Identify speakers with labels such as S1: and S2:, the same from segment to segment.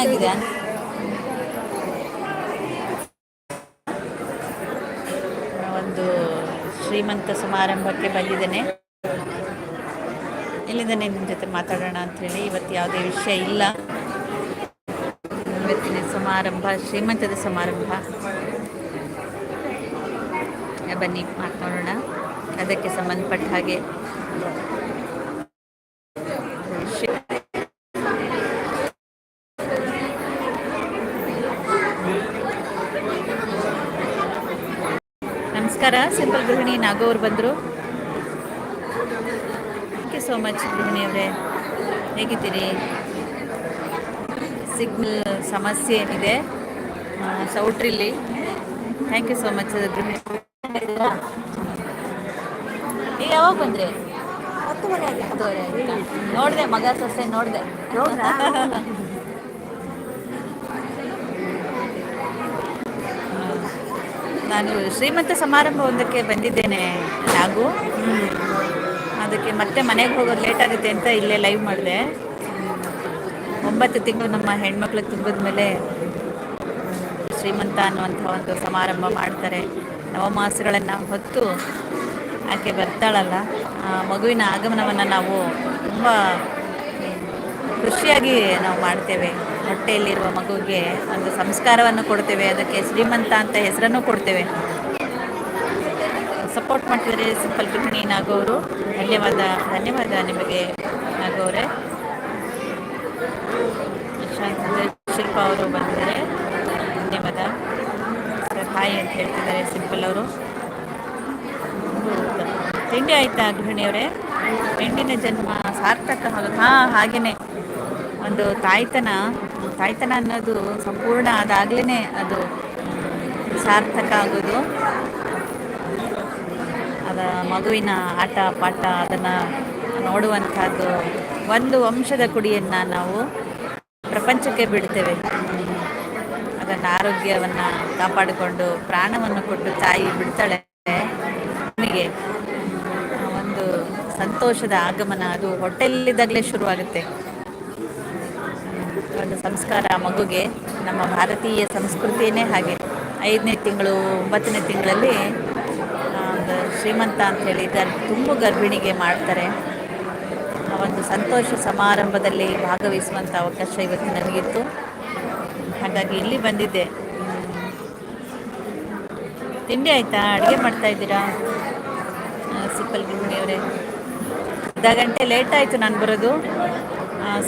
S1: ಆಗಿದೆ ಒಂದು ಶ್ರೀಮಂತ ಸಮಾರಂಭಕ್ಕೆ ಬಂದಿದ್ದೇನೆ ಇಲ್ಲಿಂದನೇ ನಿಮ್ಮ ಜೊತೆ ಮಾತಾಡೋಣ ಅಂಥೇಳಿ ಇವತ್ತು ಯಾವುದೇ ವಿಷಯ ಇಲ್ಲ. ಇವತ್ತಿನ ಸಮಾರಂಭ, ಶ್ರೀಮಂತದ ಸಮಾರಂಭ. ಬನ್ನಿ ಮಾತನಾಡೋಣ. ಅದಕ್ಕೆ ಸಂಬಂಧಪಟ್ಟ ಹಾಗೆ. ನಮಸ್ಕಾರ, ಸಿಂಪಲ್ ಗೃಹಿಣಿ ನಾಗೋರ್ ಬಂದರು. ಥ್ಯಾಂಕ್ ಯು ಸೋ ಮಚ್ ಗೃಹಿಣಿ ಅವರೇ ಹೇಗಿದ್ದೀರಿ? ಸಿಗ್ನಲ್ ಸಮಸ್ಯೆ ಏನಿದೆ? ಸೌಟ್ರಿಲ್ಲಿ. ಸೌಟ್ರಿಲಿ ಥ್ಯಾಂಕ್ ಯು ಸೋ ಮಚ್ ನೀವು ಯಾವಾಗ ಬಂದ್ರಿ? ನೋಡಿದೆ, ಮಗ ಸೊಸೆ ನೋಡಿದೆ. ನಾನು ಶ್ರೀಮಂತ ಸಮಾರಂಭ ಒಂದಕ್ಕೆ ಬಂದಿದ್ದೇನೆ, ನಾಗು. ಅದಕ್ಕೆ ಮತ್ತೆ ಮನೆಗೆ ಹೋಗೋದು ಲೇಟ್ ಆಗುತ್ತೆ ಅಂತ ಇಲ್ಲೇ ಲೈವ್ ಮಾಡಿದೆ. ಒಂಬತ್ತು ತಿಂಗಳು ನಮ್ಮ ಹೆಣ್ಮಕ್ಳು ತುಂಬಿದ ಮೇಲೆ ಶ್ರೀಮಂತ ಅನ್ನುವಂಥ ಒಂದು ಸಮಾರಂಭ ಮಾಡ್ತಾರೆ. ನವಮಾಸಗಳನ್ನು ಹೊತ್ತು ಆಕೆ ಬರ್ತಾಳಲ್ಲ. ಮಗುವಿನ ಆಗಮನವನ್ನು ನಾವು ತುಂಬ ಖುಷಿಯಾಗಿ ನಾವು ಮಾಡ್ತೇವೆ. ಹೊಟ್ಟೆಯಲ್ಲಿರುವ ಮಗುವಿಗೆ ಒಂದು ಸಂಸ್ಕಾರವನ್ನು ಕೊಡ್ತೇವೆ. ಅದಕ್ಕೆ ಶ್ರೀಮಂತ ಅಂತ ಹೆಸರನ್ನು ಕೊಡ್ತೇವೆ. ಸಪೋರ್ಟ್ ಮಾಡ್ತಿದ್ದಾರೆ ಸಿಂಪಲ್ ಗೃಹಿಣಿ ನಾಗೋರು ಧನ್ಯವಾದ ಧನ್ಯವಾದ ನಿಮಗೆ ನಾಗೋರೆ ಶಿಲ್ಪ ಅವರು ಬಂದಿದ್ದಾರೆ ಧನ್ಯವಾದ. ಸರ್, ಹಾಯ್ ಅಂತ ಹೇಳ್ತಿದ್ದಾರೆ ಸಿಂಪಲ್ ಅವರು. ತಿಂಡಿ ಆಯ್ತಾ ಗೃಹಿಣಿಯವರೇ ಹೆಣ್ಣಿನ ಜನ್ಮ ಸಾರ್ಥಕ ಹಾಗೂ ಹಾಂ ಹಾಗೆಯೇ ಒಂದು ತಾಯ್ತನ ತಾಯ್ತನ ಅನ್ನೋದು ಸಂಪೂರ್ಣ ಅದಾಗಲೇ ಅದು ಸಾರ್ಥಕ ಆಗೋದು. ಅದ ಮಗುವಿನ ಆಟ, ಪಾಠ ಅದನ್ನು ನೋಡುವಂಥದ್ದು ಒಂದು ವಂಶದ ಕುಡಿಯನ್ನು ನಾವು ಪ್ರಪಂಚಕ್ಕೆ ಬಿಡ್ತೇವೆ. ಅದನ್ನು ಆರೋಗ್ಯವನ್ನು ಕಾಪಾಡಿಕೊಂಡು ಪ್ರಾಣವನ್ನು ಕೊಟ್ಟು ತಾಯಿ ಬಿಡ್ತಾಳೆ. ನಮಗೆ ಒಂದು ಸಂತೋಷದ ಆಗಮನ ಅದು ಹೊಟ್ಟೆಲ್ಲಿದ್ದಾಗಲೇ ಶುರುವಾಗುತ್ತೆ. ಒಂದು ಸಂಸ್ಕಾರ ಮಗುಗೆ ನಮ್ಮ ಭಾರತೀಯ ಸಂಸ್ಕೃತಿಯೇ ಹಾಗೆ. ಐದನೇ ತಿಂಗಳು, ಒಂಬತ್ತನೇ ತಿಂಗಳಲ್ಲಿ ಶ್ರೀಮಂತ ಅಂತ ಗರ್ ತುಂಬು ಗರ್ಭಿಣಿಗೆ ಮಾಡ್ತಾರೆ. ಆ ಒಂದು ಸಂತೋಷ ಸಮಾರಂಭದಲ್ಲಿ ಭಾಗವಹಿಸುವಂಥ ಅವಕಾಶ ಇವತ್ತು ನನಗಿತ್ತು. ಹಾಗಾಗಿ ಇಲ್ಲಿ ಬಂದಿದ್ದೆ. ತಿಂಡಿ ಆಯಿತಾ? ಅಡುಗೆ ಮಾಡ್ತಾ ಇದ್ದೀರಾ? ಸಿಂಪಲ್ ಗೃಹಿಣಿಯವರೇ ಅರ್ಧ ಗಂಟೆ ಲೇಟ್ ಆಯಿತು ನಾನು ಬರೋದು.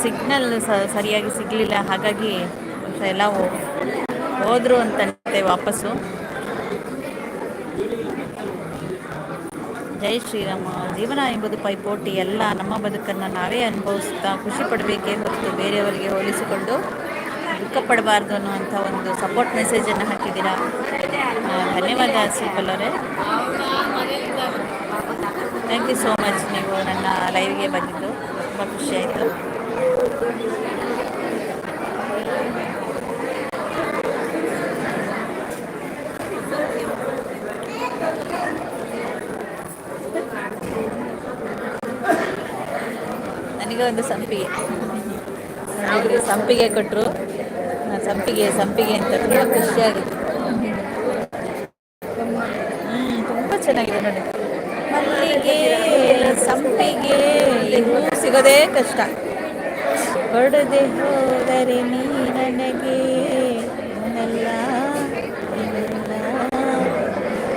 S1: ಸಿಗ್ನಲ್ ಸರಿಯಾಗಿ ಸಿಗಲಿಲ್ಲ. ಹಾಗಾಗಿ ಎಲ್ಲ ಹೋದರು ಅಂತ ವಾಪಸ್ಸು. ಜೈ ಶ್ರೀರಾಮ. ಜೀವನ ಎಂಬುದು ಪೈಪೋಟಿ ಎಲ್ಲ ನಮ್ಮ ಬದುಕನ್ನು ನಾವೇ ಅನುಭವಿಸ್ತಾ ಖುಷಿ ಪಡಬೇಕೇ ಹೊರತು ಬೇರೆಯವರಿಗೆ ಹೋಲಿಸಿಕೊಂಡು ದುಃಖ ಪಡಬಾರ್ದು ಅನ್ನುವಂಥ ಒಂದು ಸಪೋರ್ಟ್ ಮೆಸೇಜನ್ನು ಹಾಕಿದ್ದೀರಾ? ಧನ್ಯವಾದ ಅವರೇ. ಥ್ಯಾಂಕ್ ಯು ಸೋ ಮಚ್ ನೀವು ನನ್ನ ಲೈವ್ಗೆ ಬಂದಿದ್ದು. ತುಂಬ ಖುಷಿ ನನಗೆ ಒಂದು ಸಂಪಿಗೆ. ಸಂಪಿಗೆ ಕೊಟ್ಟರು ಸಂಪಿಗೆ ಸಂಪಿಗೆ ಅಂತ ತುಂಬ ಖುಷಿಯಾಗಿತ್ತು. ಹ್ಞೂ ತುಂಬ ಚೆನ್ನಾಗಿದೆ ನೋಡಿ. ಮಲ್ಲಿಗೆ, ಸಂಪಿಗೆ ಹೂ ಸಿಗೋದೇ ಕಷ್ಟ. ಹೊಡೆದೆ ಹೋದರೆ ನೀ ನನಗೆ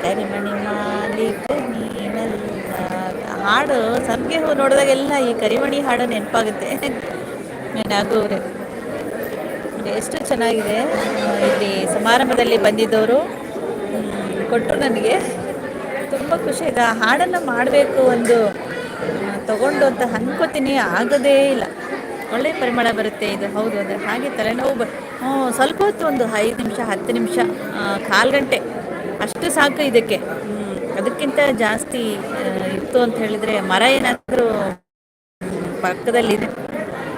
S1: ಕರಿಮಣಿ ಮಾಲೀಕ. ಹಾಡು, ಸಂಪಿಗೆ ಹೂ ನೋಡಿದಾಗೆಲ್ಲ ಈ ಕರಿಮಣಿ ಹಾಡು ನೆನಪಾಗುತ್ತೆ. ನಾಗೂರೆ. ಎಷ್ಟು ಚೆನ್ನಾಗಿದೆ. ಇಲ್ಲಿ ಸಮಾರಂಭದಲ್ಲಿ ಬಂದಿದ್ದವರು. ಕೊಟ್ಟರು ನನಗೆ ತುಂಬ ಖುಷಿ. ಇದೆ ಆ ಹಾಡನ್ನು ಮಾಡಬೇಕು ಒಂದು ತಗೊಂಡು ಅಂತ ಅನ್ಕೋತೀನಿ. ಆಗೋದೇ ಇಲ್ಲ. ಒಳ್ಳೆ ಪರಿಮಳ ಬರುತ್ತೆ ಇದು. ಹೌದು, ಅಂದರೆ ಹಾಗೆ ತಲೆನೋವು ಬ ಹ್ಞೂ ಸ್ವಲ್ಪ ಹೊತ್ತು ಒಂದು ಐದು ನಿಮಿಷ, ಹತ್ತು ನಿಮಿಷ ಕಾಲು ಗಂಟೆ ಅಷ್ಟು ಸಾಕು ಇದಕ್ಕೆ. ಅದಕ್ಕಿಂತ ಜಾಸ್ತಿ ಇತ್ತು ಅಂತ ಹೇಳಿದರೆ ಮರ ಏನಾದರೂ ಪಕ್ಕದಲ್ಲಿದೆ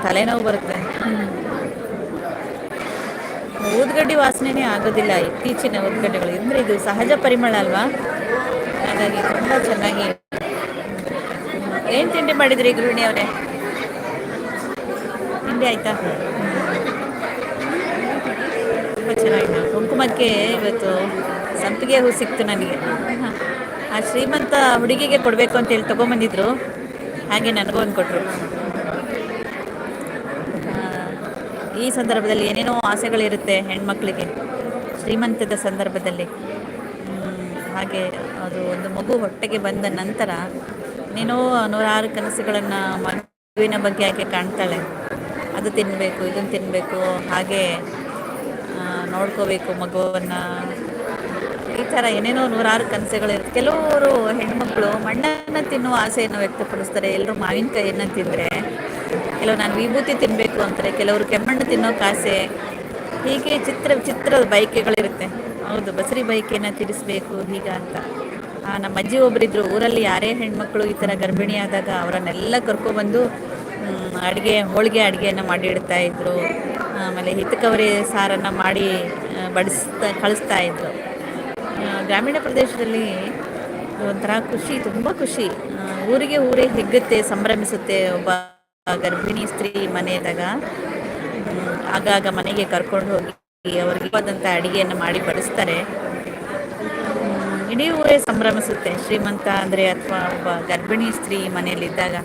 S1: ತಲೆನೋವು ಬರುತ್ತೆ. ಊದ್ಗಡ್ಡಿ ವಾಸನೆನೇ ಆಗೋದಿಲ್ಲ ಇತ್ತೀಚಿನ ಊದ್ಗಡ್ಡೆಗಳು ಅಂದರೆ ಇದು ಸಹಜ ಪರಿಮಳ ಅಲ್ವಾ? ಹಾಗಾಗಿ ತುಂಬ ಚೆನ್ನಾಗಿ ಏನು ತಿಂಡಿ ಮಾಡಿದ್ರಿ ಗೃಹಿಣಿ ಅವರೇ? ತಿಂಡಿ ಆಯ್ತಾ? ತುಂಬ ಚೆನ್ನಾಗಿದೆ ಕುಂಕುಮಕ್ಕೆ ಇವತ್ತು ಸಂಪಿಗೆ ಹೂ ಸಿಕ್ತು ನನಗೆ. ಆ ಶ್ರೀಮಂತ ಹುಡುಗಿಗೆ ಕೊಡಬೇಕು ಅಂತ ಹೇಳಿ ತೊಗೊಂಬಂದಿದ್ರು. ಹಾಗೆ ನನಗೂ ಒಂದು ಕೊಟ್ಟರು ಈ ಸಂದರ್ಭದಲ್ಲಿ ಏನೇನೋ ಆಸೆಗಳಿರುತ್ತೆ ಹೆಣ್ಮಕ್ಳಿಗೆ. ಶ್ರೀಮಂತದ ಸಂದರ್ಭದಲ್ಲಿ. ಹಾಗೆ ಅದು ಒಂದು ಮಗು ಹೊಟ್ಟೆಗೆ ಬಂದ ನಂತರ ಏನೇನೋ ನೂರಾರು ಕನಸುಗಳನ್ನು ಮಗುವಿನ ಬಗ್ಗೆ ಆಕೆ ಕಾಣ್ತಾಳೆ? ಅದು ತಿನ್ನಬೇಕು ಇದನ್ನು ತಿನ್ನಬೇಕು ಹಾಗೆ ನೋಡ್ಕೋಬೇಕು ಮಗುವನ್ನು. ಈ ಥರ ಏನೇನೋ ನೂರಾರು ಕನಸುಗಳಿರುತ್ತೆ. ಕೆಲವರು ಹೆಣ್ಮಕ್ಳು ಮಣ್ಣನ್ನು ತಿನ್ನುವ ಆಸೆಯನ್ನು ವ್ಯಕ್ತಪಡಿಸ್ತಾರೆ. ಎಲ್ಲರೂ ಮಾವಿನಕಾಯಿಯನ್ನು ತಿಂದರೆ ಕೆಲವು ನಾನು ವಿಭೂತಿ ತಿನ್ನಬೇಕು ಅಂತಾರೆ. ಕೆಲವರು ಕೆಮ್ಮಣ್ಣು ತಿನ್ನೋಕೆ ಆಸೆ. ಹೀಗೆ ಚಿತ್ರ ಚಿತ್ರದ ಬೈಕೆಗಳಿರುತ್ತೆ ಹೌದು ಬಸರಿ ಬೈಕೆಯನ್ನು ತಿರಿಸಬೇಕು ಹೀಗ ಅಂತ. ನಮ್ಮ ಅಜ್ಜಿ ಒಬ್ಬರಿದ್ದರು ಊರಲ್ಲಿ ಯಾರೇ ಹೆಣ್ಮಕ್ಳು ಈ ಥರ ಗರ್ಭಿಣಿಯಾದಾಗ ಅವರನ್ನೆಲ್ಲ ಕರ್ಕೊಬಂದು ಅಡುಗೆ ಹೋಳಿಗೆ ಅಡುಗೆಯನ್ನು ಮಾಡಿ ಇಡ್ತಾಯಿದ್ರು ಆಮೇಲೆ ಹಿತಕವರಿ ಸಾರನ್ನು ಮಾಡಿ ಬಡಿಸ್ತಾ ಕಳಿಸ್ತಾ ಆ, ಗ್ರಾಮೀಣ ಪ್ರದೇಶದಲ್ಲಿ ಒಂಥರ ಖುಷಿ, ತುಂಬ ಖುಷಿ. ಊರಿಗೆ ಊರೇ ಹೆಗ್ಗುತ್ತೆ, ಸಂಭ್ರಮಿಸುತ್ತೆ ಒಬ್ಬ ಗರ್ಭಿಣಿ ಸ್ತ್ರೀ ಮನೆಯಾಗ ಆಗಾಗ ಮನೆಗೆ ಕರ್ಕೊಂಡು ಹೋಗಿ ಅವ್ರಿಗೆ ಆದಂಥ ಅಡುಗೆಯನ್ನು ಮಾಡಿ ಬಡಿಸ್ತಾರೆ. ಇಡೀ ಊರೇ ಸಂಭ್ರಮಿಸುತ್ತೆ. ಶ್ರೀಮಂತ ಅಂದರೆ ಅಥವಾ ಒಬ್ಬ ಗರ್ಭಿಣಿ ಸ್ತ್ರೀ ಮನೆಯಲ್ಲಿದ್ದಾಗ.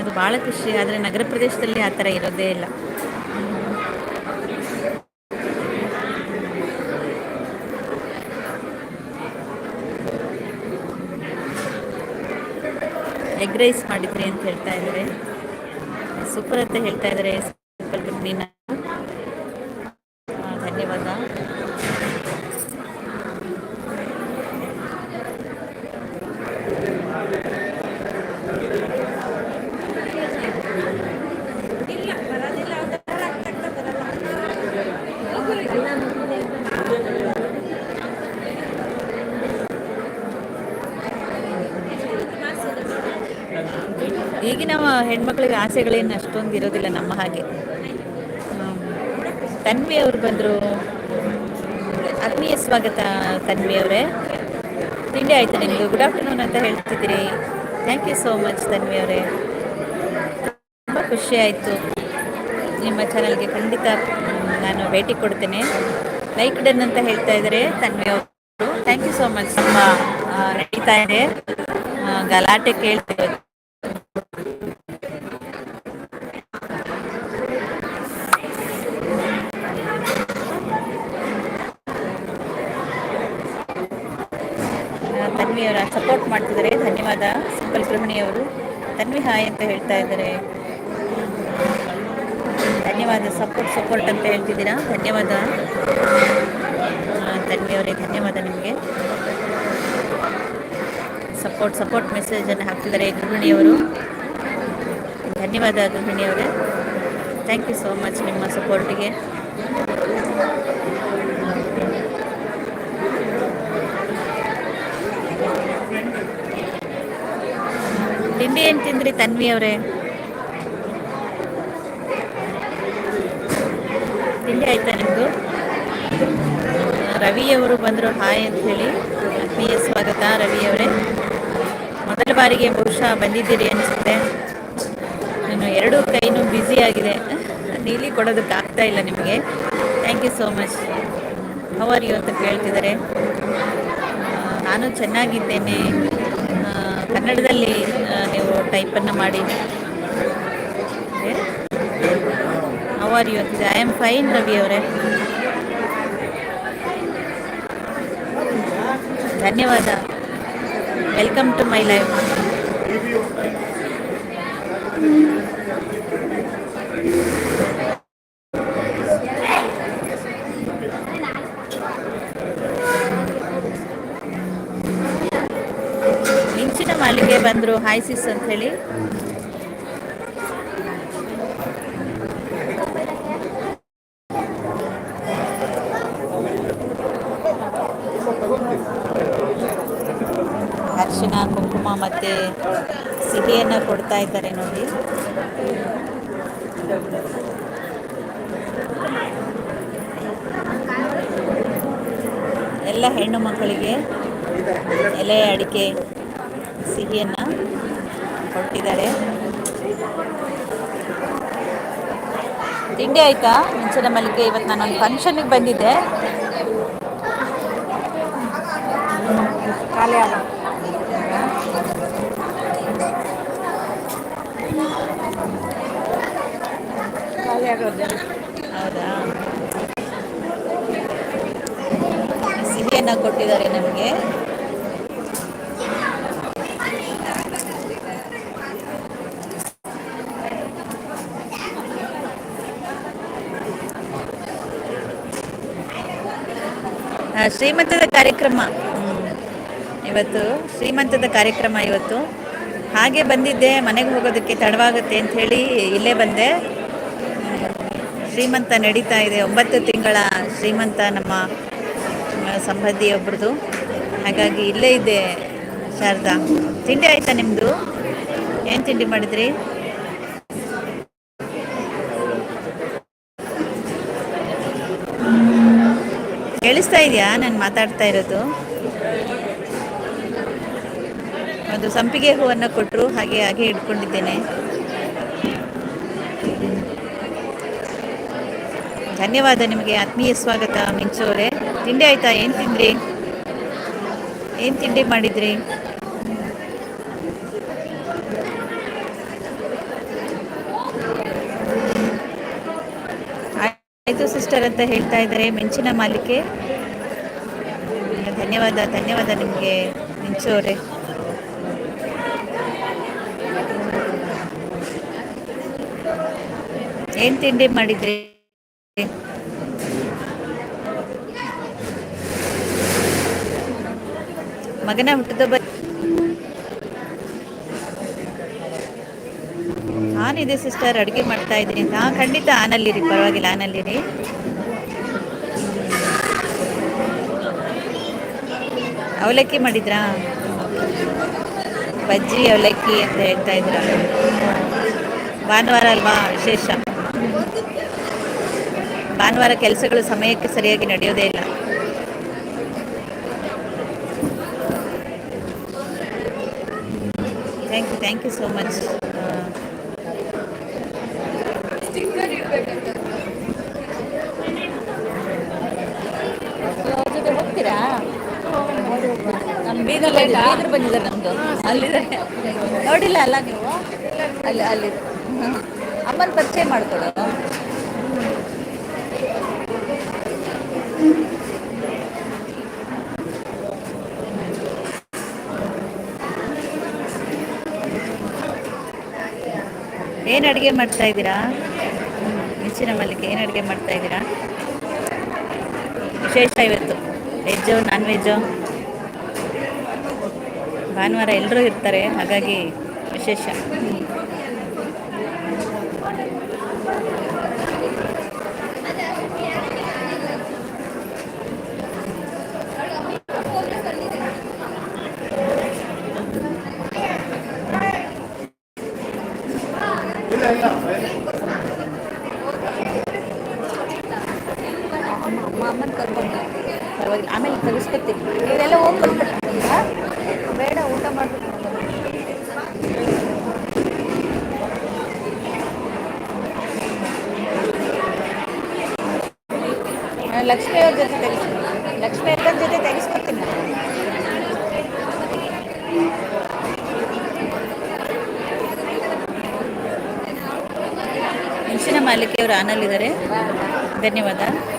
S1: ಅದು ಭಾಳ ಖುಷಿ. ಆದರೆ ನಗರ ಪ್ರದೇಶದಲ್ಲಿ ಆ ಥರ ಇರೋದೇ ಇಲ್ಲ. ಎಗ್ ಮಾಡಿದ್ರಿ ಅಂತ ಹೇಳ್ತಾ ಇದ್ದಾರೆ. ಸೂಪರ್ ಅಂತ ಹೇಳ್ತಾ ಇದ್ದಾರೆ ಆ, ಧನ್ಯವಾದ ಈಗಿನ ಹೆಣ್ಮಕ್ಳಿಗೆ ಆಸೆಗಳೇನು ಅಷ್ಟೊಂದು ಇರೋದಿಲ್ಲ ನಮ್ಮ ಹಾಗೆ. ತನ್ವಿ ಅವರು ಬಂದರು. ಆತ್ಮೀಯ ಸ್ವಾಗತ ತನ್ವಿ ಅವರೇ. ತಿಂಡಿ ಆಯಿತು ನಿಮ್ಮದು ಗುಡ್ ಆಫ್ಟರ್ನೂನ್ ಅಂತ ಹೇಳ್ತಿದ್ದೀರಿ. Thank you so much Tanvi ಅವರೇ. ತುಂಬ ಖುಷಿ ಆಯಿತು. ನಿಮ್ಮ ಚಾನಲ್ಗೆ ಖಂಡಿತ ನಾನು ಭೇಟಿ ಕೊಡ್ತೇನೆ. ಲೈಕ್ ಡನ್ ಅಂತ ಹೇಳ್ತಾ ಇದ್ದಾರೆ ತನ್ವಿ ಅವರು. ಥ್ಯಾಂಕ್ ಯು ಸೋ ಮಚ್ ತುಂಬ ನಡೀತಾ ಇದೆ. ಗಲಾಟೆ ಕೇಳ್ತೇವೆ ಅವರ ಸಪೋರ್ಟ್ ಮಾಡ್ತಿದ್ದಾರೆ. ಧನ್ಯವಾದ. ಸಿಂಪಲ್ ಗೃಹಿಣಿಯವರು. ತನ್ವಿ ಹಾಯ್ ಅಂತ ಹೇಳ್ತಾ ಇದ್ದಾರೆ. ಧನ್ಯವಾದ. ಸಪೋರ್ಟ್ ಸಪೋರ್ಟ್ ಅಂತ ಹೇಳ್ತಿದ್ದೀರಾ? ಧನ್ಯವಾದ. ಆ, ತನ್ವಿ ಅವರೇ ಧನ್ಯವಾದ ನಿಮಗೆ. ಸಪೋರ್ಟ್ ಸಪೋರ್ಟ್ ಮೆಸೇಜನ್ನು ಹಾಕ್ತಿದ್ದಾರೆ ಗೃಹಿಣಿಯವರು. ಧನ್ಯವಾದ ಗೃಹಿಣಿಯವರೇ. ಥ್ಯಾಂಕ್ ಯು ಸೋ ಮಚ್ ನಿಮ್ಮ ಸಪೋರ್ಟಿಗೆ ತಿಂಡಿ ಏನು ತಿಂದ್ರಿ ತನ್ವಿ ಅವರೇ? ತಿಂಡಿ ಆಯ್ತಾ ನಿಮ್ಮದು ರವಿಯವರು ಬಂದರು, ಹಾಯ್ ಅಂತ ಹೇಳಿ. ಆತ್ಮೀಯ ಸ್ವಾಗತ ರವಿಯವರೇ ಮೊದಲ ಬಾರಿಗೆ ಬಹುಶಃ ಬಂದಿದ್ದೀರಿ ಅನಿಸುತ್ತೆ. ನಾನು ಎರಡೂ ಕೈನೂ ಬ್ಯುಸಿ ಆಗಿದೆ. ನೀಲಿ ಕೊಡೋದಕ್ಕೆ ಆಗ್ತಾ ಇಲ್ಲ ನಿಮಗೆ. Thank you so much how are you ಅಂತ ಕೇಳ್ತಿದ್ದಾರೆ. ನಾನು ಚೆನ್ನಾಗಿದ್ದೇನೆ. ಕನ್ನಡದಲ್ಲಿ ನೀವು ಟೈಪನ್ನು ಮಾಡಿ. ಆರ್ ಯು ಅಂತಿದೆ ಐ ಆಮ್ ಫೈನ್ ರವಿ ಅವರೇ. ಧನ್ಯವಾದ. ವೆಲ್ಕಮ್ ಟು ಮೈ ಲೈಫ್ ಬಂದರು ಹಾಯ್ ಸಿಸ್ ಅಂತ ಹೇಳಿ ಕುಂಕುಮ ಮತ್ತೆ ಸಿಹಿಯನ್ನು ಕೊಡ್ತಾ ಇದ್ದಾರೆ ನೋಡಿ. ಎಲ್ಲ ಹೆಣ್ಣು ಮಕ್ಕಳಿಗೆ ಎಲೆ ಅಡಿಕೆ ಸಿಹಿಯನ್ನು ಕೊಟ್ಟಿದ್ದಾರೆ. ತಿಂಡಿ ಆಯಿತಾ? ಮುಂಚಿನ ಮಲ್ಲಿಗೆ ಇವತ್ತು ನಾನೊಂದು ಫಂಕ್ಷನಿಗೆ ಬಂದಿದ್ದೆ. ಖಾಲಿ ಆಗೋದು. ಹೌದಾ? ಸಿಹಿಯನ್ನು ಕೊಟ್ಟಿದ್ದಾರೆ ನಮಗೆ. ಶ್ರೀಮಂತದ ಕಾರ್ಯಕ್ರಮ. ಇವತ್ತು ಶ್ರೀಮಂತದ ಕಾರ್ಯಕ್ರಮ ಇವತ್ತು. ಹಾಗೆ ಬಂದಿದ್ದೆ, ಮನೆಗೆ ಹೋಗೋದಕ್ಕೆ ತಡವಾಗುತ್ತೆ ಅಂತ ಹೇಳಿ ಇಲ್ಲೇ ಬಂದೆ. ಶ್ರೀಮಂತ ನಡೀತಾ ಇದೆ. ಒಂಬತ್ತು ತಿಂಗಳ ಶ್ರೀಮಂತ ನಮ್ಮ ಸಂಬಂಧಿಯೊಬ್ರದ್ದು ಹಾಗಾಗಿ ಇಲ್ಲೇ ಇದೆ ಶಾರದಾ. ತಿಂಡಿ ಆಯ್ತಾ ನಿಮ್ಮದು ಏನು ತಿಂಡಿ ಮಾಡಿದ್ರಿ? ಕೇಳಿಸ್ತಾ ಇದೆಯಾ? ನಾನು ಮಾತಾಡ್ತಾ ಇರೋದು. ಅದು ಸಂಪಿಗೆ ಹೂವನ್ನು ಕೊಟ್ಟರು ಹಾಗೆ ಹಾಗೆ ಇಟ್ಕೊಂಡಿದ್ದೇನೆ. ಧನ್ಯವಾದ ನಿಮಗೆ, ಆತ್ಮೀಯ ಸ್ವಾಗತ, ಮಿಂಚೋರೆ. ತಿಂಡಿ ಆಯ್ತಾ? ಏನು ತಿಂದ್ರಿ? ಏನು ತಿಂಡಿ ಮಾಡಿದ್ರಿ? ಆಯಿತು ಸಿಸ್ಟರ್ ಅಂತ ಹೇಳ್ತಾ ಇದ್ದಾರೆ ಮೆಂಚಿನ ಮಾಲಿಕೆ. ಧನ್ಯವಾದ ಧನ್ಯವಾದ ನಿಮಗೆ ಮಿಂಚೋರೆ ಏನು ತಿಂಡಿ ಮಾಡಿದ್ರಿ? ಮಗನ ಹುಟ್ಟಿದಬ್ಬ ಆನಿದೆ ಸಿಸ್ಟರ್, ಅಡುಗೆ ಮಾಡ್ತಾ ಇದ್ದೀನಿ. ಹಾಂ, ಖಂಡಿತ ಆನಲ್ಲಿರಿ ಪರವಾಗಿಲ್ಲ ಆನಲ್ಲಿರಿ ಅವಲಕ್ಕಿ ಮಾಡಿದ್ರಾ? ಬಜ್ಜಿ, ಅವಲಕ್ಕಿ ಅಂತ ಹೇಳ್ತಾ ಇದ್ರ? ಭಾನುವಾರ ಅಲ್ವಾ, ವಿಶೇಷ? ಭಾನುವಾರ ಕೆಲಸಗಳು ಸಮಯಕ್ಕೆ ಸರಿಯಾಗಿ ನಡೆಯೋದೇ ಇಲ್ಲ. Thank you thank you so much ಜೊತೆ ಹೋಗ್ತೀರಾ ನಮ್ಮ ಬೀದರ್ ಬೀದರ್ ಬಂದಿದ್ದಾರೆ ನಮ್ಮದು ಅಲ್ಲಿದೆ ನೋಡಿಲ್ಲ ಅಲ್ಲ ನೀವು? ಅಲ್ಲಿ ಅಲ್ಲಿ. ಅಮ್ಮನ ಪರಿಚಯ ಮಾಡ್ಕೊಡು ಏನು ಅಡುಗೆ ಮಾಡ್ತಾ ಇದ್ದೀರಾ? ಮಿಂಚಿನ ಮಲ್ಲಿಗೆ ಏನು ಅಡುಗೆ ಮಾಡ್ತಾ ಇದ್ದೀರಾ? ವಿಶೇಷ ಇವತ್ತು? ವೆಜ್ಜು ನಾನ್ ವೆಜ್ಜು ಭಾನುವಾರ ಎಲ್ಲರೂ ಇರ್ತಾರೆ, ಹಾಗಾಗಿ ವಿಶೇಷ ಅಮ್ಮ ಅಮ್ಮನ ಕರ್ಕೊಂಡು ಪರವಾಗಿಲ್ಲ ಆಮೇಲೆ ಕಲಿಸ್ಕೊತೀನಿ ಇವರೆಲ್ಲ ಹೋಗ್ಕೊಂಡು ಬೇಡ ಊಟ ಮಾಡ್ಬಿಟ್ಟು ನಾನು ಲಕ್ಷ್ಮಿ ಅವ್ರ ಜೊತೆ ತೆಗಿಸ್ತೀನಿ ಲಕ್ಷ್ಮಿ ಅವ್ರ ಜೊತೆ ತೆಗಿಸ್ಕೊತೀನಿ ನಾನು. ಮೆಣಸಿನ ಮಾಲಿಕೆಯವರು ಆನಲ್ಲಿದ್ದಾರೆ. ಧನ್ಯವಾದ.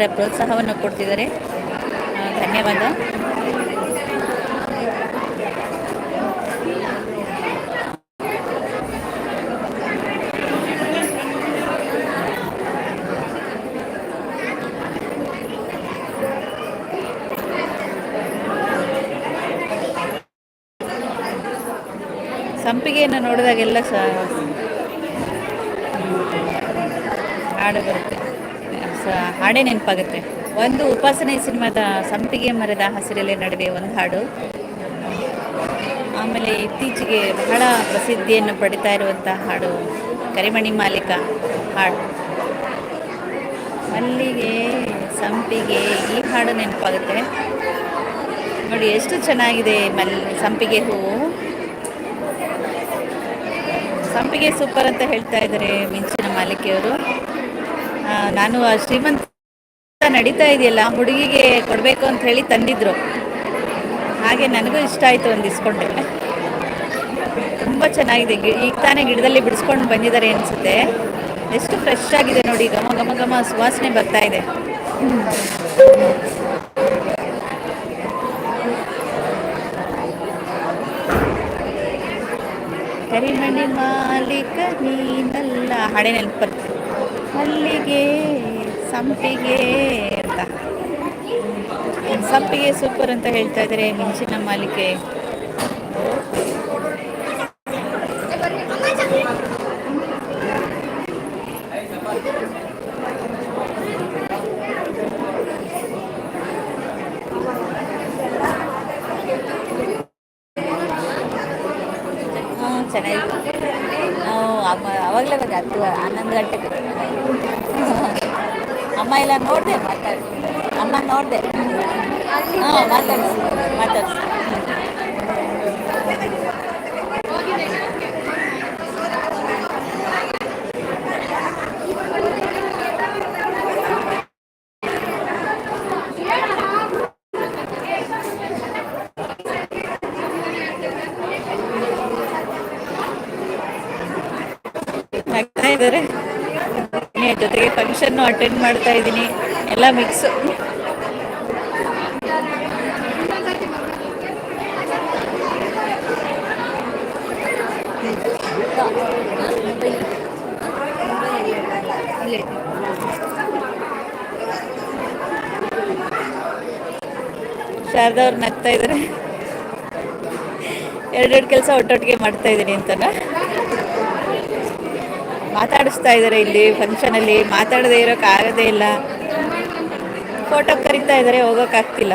S1: ಅದರ ಪ್ರೋತ್ಸಾಹವನ್ನು ಕೊಡ್ತಿದ್ದಾರೆ. ಧನ್ಯವಾದ. ಸಂಪಿಗೆಯನ್ನು ನೋಡಿದಾಗೆಲ್ಲ ಸಹ ಹಾಡು ಬರುತ್ತೆ. ಹಾಡೇ ನೆನಪಾಗುತ್ತೆ. ಒಂದು ಉಪಾಸನೆ ಸಿನಿಮಾದ ಸಂಪಿಗೆ ಮರದ ಹಸಿರಲೆ ನಡುವೆ ಒಂದು ಹಾಡು. ಆಮೇಲೆ ಇತ್ತೀಚೆಗೆ ಬಹಳ ಪ್ರಸಿದ್ಧಿಯನ್ನು ಪಡಿತಾ ಇರುವಂಥ ಹಾಡು, ಕರಿಮಣಿ ಮಾಲೀಕ ಹಾಡು. ಮಲ್ಲಿಗೆ ಸಂಪಿಗೆ ಈ ಹಾಡು ನೆನಪಾಗುತ್ತೆ. ನೋಡಿ, ಎಷ್ಟು ಚೆನ್ನಾಗಿದೆ ಮಲ್, ಸಂಪಿಗೆ ಹೂವು ಸಂಪಿಗೆ ಸೂಪರ್ ಅಂತ ಹೇಳ್ತಾ ಇದ್ದಾರೆ ಮಿಂಚಿನ ಮಾಲಿಕೆಯವರು. ನಾನು ಆ ಶ್ರೀಮಂತ ನಡೀತಾ ಇದೆಯಲ್ಲ, ಹುಡುಗಿಗೆ ಕೊಡಬೇಕು ಅಂತ ಹೇಳಿ ತಂದಿದ್ರು. ಹಾಗೆ ನನಗೂ ಇಷ್ಟ ಆಯಿತು ಒಂದು ಇಸ್ಕೊಂಡೆ. ತುಂಬ ಚೆನ್ನಾಗಿದೆ, ಗಿ- ಈಗ ತಾನೇ ಗಿಡದಲ್ಲಿ ಬಿಡಿಸ್ಕೊಂಡು ಬಂದಿದ್ದಾರೆ ಅನಿಸುತ್ತೆ. ಎಷ್ಟು ಫ್ರೆಶ್ ಆಗಿದೆ ನೋಡಿ, ಘಮ ಘಮ ಘಮ ಸುವಾಸನೆ ಬರ್ತಾ ಇದೆ. ಕರಿಮಣಿ ಮಾಲೀಕ ನೀನಲ್ಲ, ಹಾಡೆ ನೆನಪು ಮಲ್ಲಿಗೆ ಸಂಪಿಗೆ ಅಂತ. ಸಂಪಿಗೆ ಸೂಪರ್ ಅಂತ ಹೇಳ್ತಾ ಇದ್ದಾರೆ ಮಿಂಚಿನ ಮಾಲಿಕೆ. ಚೆನ್ನಾಗಿ ನಾವು ಅವಾಗಲೇ ಬಂದೆ ಹತ್ತು, ಹನ್ನೊಂದು ಗಂಟೆಗೆ. ಅಮ್ಮ ಇಲ್ಲ ನೋಡಿದೆ ಮಾತಾಡಿ ಅಮ್ಮ ನೋಡಿದೆ ಹಾಂ ಮಾತಾಡಿಸಿ ಮಾತಾಡಿಸಿ ನಗ್ತಾ ಇದ್ದಾರೆ ಜೊತೆಗೆ ಫಂಕ್ಷನ್ನು ಅಟೆಂಡ್ ಮಾಡ್ತಾ ಇದ್ದೀನಿ. ಎಲ್ಲ ಮಿಕ್ಸು ಶಾರದಾ ಅವ್ರು ನಗ್ತಾ ಇದ್ದಾರೆ. ಎರಡೆರಡು ಕೆಲಸ ಒಟ್ಟೊಟ್ಟಿಗೆ ಮಾಡ್ತಾ ಇದ್ದೀನಿ ಅಂತನಾ? ಮಾತಾಡಿಸ್ತಾ ಇದ್ದಾರೆ ಇಲ್ಲಿ ಫಂಕ್ಷನ್ ಅಲ್ಲಿ. ಮಾತಾಡದೇ ಇರೋಕೆ ಆಗದೇ ಇಲ್ಲ. ಫೋಟೋ ಕರಿತಾ ಇದ್ದಾರೆ, ಹೋಗೋಕ್ಕಾಗ್ತಿಲ್ಲ.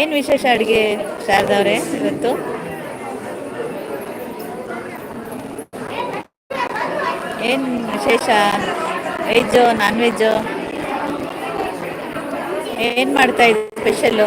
S1: ಏನು ವಿಶೇಷ ಅಡುಗೆ ಶಾರದವ್ರೆ ಇವತ್ತು ಏನು ವಿಶೇಷ? ವೆಜ್ಜು ನಾನ್ ವೆಜ್ಜು ಏನು ಮಾಡ್ತಾ ಇದ್ದೀವಿ ಸ್ಪೆಷಲ್ಲು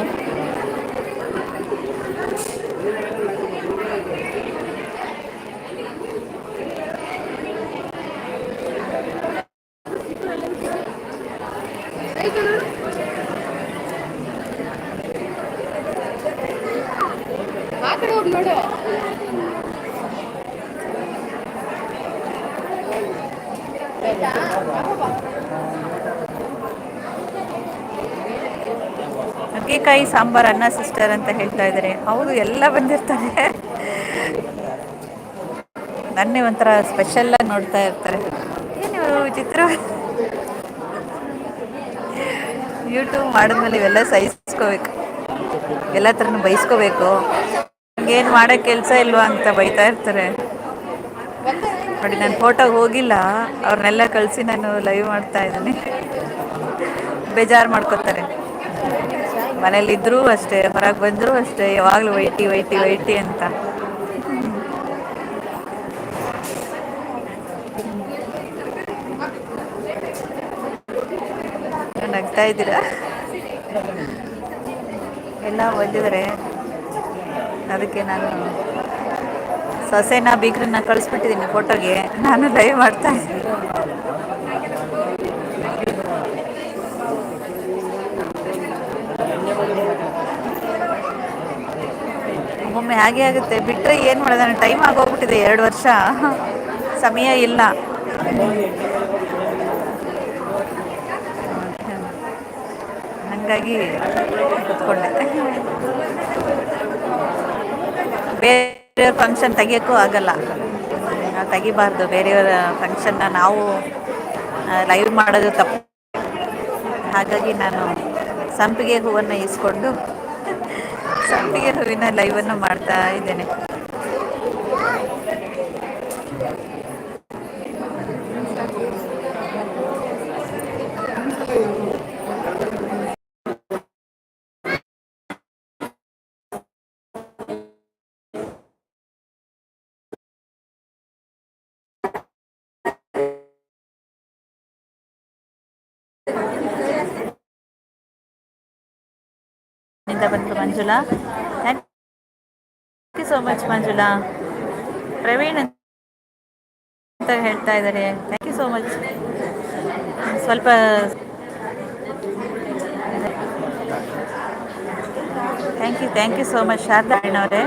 S1: ನುಗ್ಗೆಕಾಯಿ ಸಾಂಬಾರ್ ಅನ್ನ ಸಿಸ್ಟರ್ ಅಂತ ಹೇಳ್ತಾ ಇದ್ದಾರೆ ಹೌದು ಎಲ್ಲ ಬಂದಿರ್ತಾರೆ. ನನ್ನೇ ಒಂಥರ ಸ್ಪೆಷಲ್ ಆಗಿ ನೋಡ್ತಾ ಇರ್ತಾರೆ. ಏನು ಚಿತ್ರ ಯೂಟ್ಯೂಬ್ ಮಾಡಿದ್ಮೇಲೆ ಇವೆಲ್ಲ ಸಹಿಸ್ಕೋಬೇಕು. ಎಲ್ಲ ಥರನೂ ಬೈಸ್ಕೋಬೇಕು. ಏನು ಮಾಡೋ ಕೆಲಸ ಇಲ್ವಾ ಅಂತ ಬೈತಾ ಇರ್ತಾರೆ. ನೋಡಿ, ನಾನು ಫೋಟೋಗೆ ಹೋಗಿಲ್ಲ. ಅವ್ರನ್ನೆಲ್ಲ ಕಳಿಸಿ ನಾನು ಲೈವ್ ಮಾಡ್ತಾ ಇದ್ದೀನಿ. ಬೇಜಾರು ಮಾಡ್ಕೋತಾರೆ. ಮನೇಲಿದ್ದರೂ ಅಷ್ಟೇ, ಹೊರಗೆ ಬಂದರೂ ಅಷ್ಟೇ, ಯಾವಾಗಲೂ ವೈಟಿ ವೈಟಿ ವೈಟಿ ಅಂತ. ನಗ್ತಾ ಇದ್ದೀರಾ? ಎಲ್ಲ ಬಂದಿದ್ದಾರೆ ಅದಕ್ಕೆ ನಾನು ಸೊಸೆನ ಬೀಗ್ರನ್ನ ಕಳಿಸ್ಬಿಟ್ಟಿದ್ದೀನಿ ಫೋಟೋಗೆ ನಾನು ಲೈವ್ ಮಾಡ್ತಾ ಇದ್ದೀನಿ. ಒಮ್ಮೊಮ್ಮೆ ಹಾಗೆ ಆಗುತ್ತೆ. ಬಿಟ್ಟರೆ ಏನು ಮಾಡೋದು? ನನಗೆ ಟೈಮ್ ಆಗೋಗ್ಬಿಟ್ಟಿದೆ ಎರಡು ವರ್ಷ. ಸಮಯ ಇಲ್ಲ. ಹಂಗೆ ಹಾಗಾಗಿ ಕೂತ್ಕೊಂಡೆ. ಬೇರೆಯವ್ರ ಫಂಕ್ಷನ್ ತೆಗಿಯೋಕ್ಕೂ ಆಗಲ್ಲ. ನಾವು ತೆಗಿಬಾರ್ದು. ಬೇರೆಯವರ ಫಂಕ್ಷನ್ನ ನಾವು ಲೈವ್ ಮಾಡೋದು ತಪ್ಪು. ಹಾಗಾಗಿ ನಾನು ಸಂಪಿಗೆ ಹೂವನ್ನು ಇಸ್ಕೊಂಡು ಸಂಪಿಗೆ ಹೂವಿನ ಲೈವನ್ನು ಮಾಡ್ತಾ ಇದ್ದೇನೆ. ನಿಂದ ಬಂತು Manjula. Thank you so much Manjula. Praveen ಅಂತ ಹೇಳ್ತಾ ಇದ್ದಾರೆ ಥ್ಯಾಂಕ್ ಯು ಸೋ ಮಚ್ ಸ್ವಲ್ಪ thank you thank you so much Sharada ಅವರೇ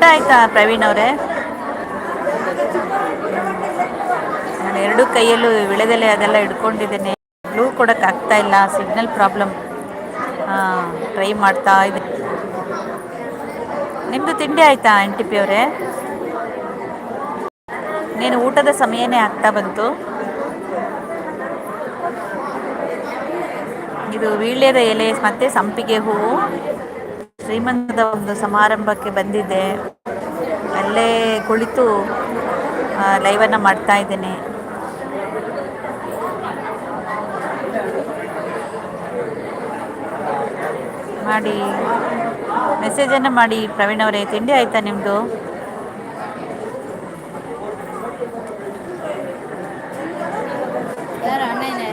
S1: ಊಟ ಆಯ್ತಾ ಪ್ರವೀಣ್ ಅವರೇ? ನಾನು ಎರಡೂ ಕೈಯಲ್ಲೂ ವಿಳೆದೆಲೆ ಅದೆಲ್ಲ ಹಿಡ್ಕೊಂಡಿದ್ದೇನೆ. ಬ್ಲೂ ಕೊಡಕ್ಕೆ ಆಗ್ತಾ ಇಲ್ಲ ಸಿಗ್ನಲ್ ಪ್ರಾಬ್ಲಮ್ ಟ್ರೈ ಮಾಡ್ತಾ ಇದೆ ನಿಮ್ಮದು ತಿಂಡಿ ಆಯಿತಾ ಎನ್ ಟಿ ಪಿ ಅವರೇ? ನೀನು ಊಟದ ಸಮಯನೇ ಆಗ್ತಾ ಬಂತು. ಇದು ವೀಳ್ಯದ ಎಲೆ, ಮತ್ತು ಸಂಪಿಗೆ ಹೂವು ಶ್ರೀಮಂತದ ಒಂದು ಸಮಾರಂಭಕ್ಕೆ ಬಂದಿದ್ದೆ. ಅಲ್ಲೇ ಕುಳಿತು ಲೈವನ್ನು ಮಾಡ್ತಾ ಇದ್ದೇನೆ. ಮಾಡಿ ಮೆಸೇಜನ್ನು ಮಾಡಿ ಪ್ರವೀಣ್ ಅವರೇ, ತಿಂಡಿ ಆಯಿತಾ ನಿಮ್ಮದು
S2: ಯಾರು ಅಣ್ಣನೇ?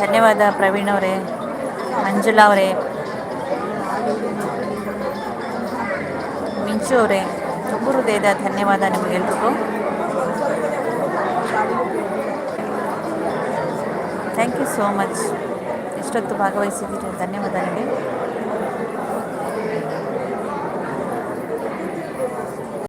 S1: ಧನ್ಯವಾದ ಪ್ರವೀಣ್ ಅವರೇ ಮಂಜುಳಾ ಅವರೇ, ಮಿಂಚು ಅವರೇ ತುಂಬ ಹೃದಯದ ಧನ್ಯವಾದ ನಿಮಗೆಲ್ರಿಗೂ. ಥ್ಯಾಂಕ್ ಯು ಸೋ ಮಚ್ ಎಷ್ಟೊತ್ತು ಭಾಗವಹಿಸಿದ್ದೀರಿ? ಧನ್ಯವಾದ ನಿಮಗೆ